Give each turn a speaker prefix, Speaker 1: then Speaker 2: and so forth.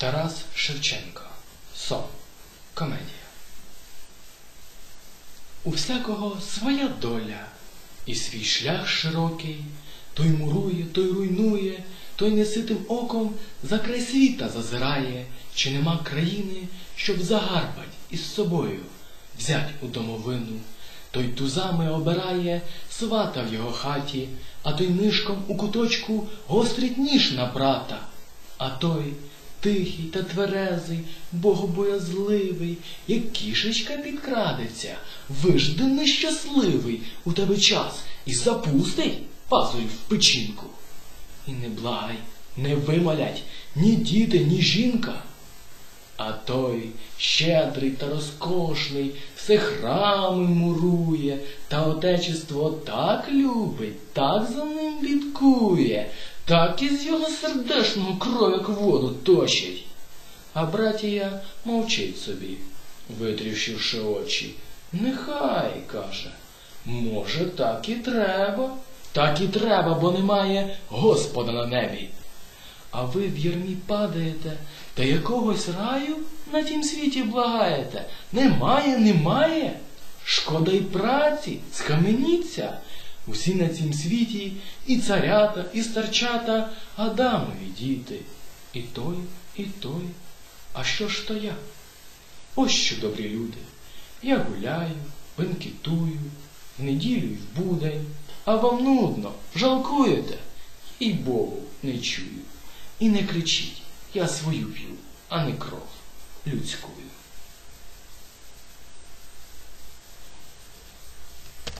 Speaker 1: Тарас Шевченко. Сон. Комедія. У всякого своя доля, і свій шлях широкий, той мурує, той руйнує, той неситим оком за край світа зазирає, чи нема країни, щоб загарбать із собою взять у домовину. Той тузами обирає свата в його хаті, а той нишком у куточку гострить ніж на брата. А той тихий та тверезий, богобоязливий, як кішечка підкрадеться, вижди нещасливий. У тебе час. І запустить пазурь в печінку. І не благай, не вимолять ні діти, ні жінка. А той щедрий та розкошний, все храми мурує, та отечество так любить, так за ним бідкує, так із його сердешного кров, як воду точить. А братія мовчить собі, витрівшивши очі. Нехай, каже, може, так і треба. Так і треба, бо немає Господа на небі. А ви в ярмі падаєте, та якогось раю на тім світі благаєте. Немає, немає. Шкода й праці, схаменіться. Усі на цім світі і царята, і старчата, Адамові діти. І той, і той. А що ж то я? Ось що, добрі люди. Я гуляю, бенкетую, в неділю й в будень, а вам нудно, жалкуєте, і Богу не чую. І не кричіть, я свою п'ю, а не кров людською.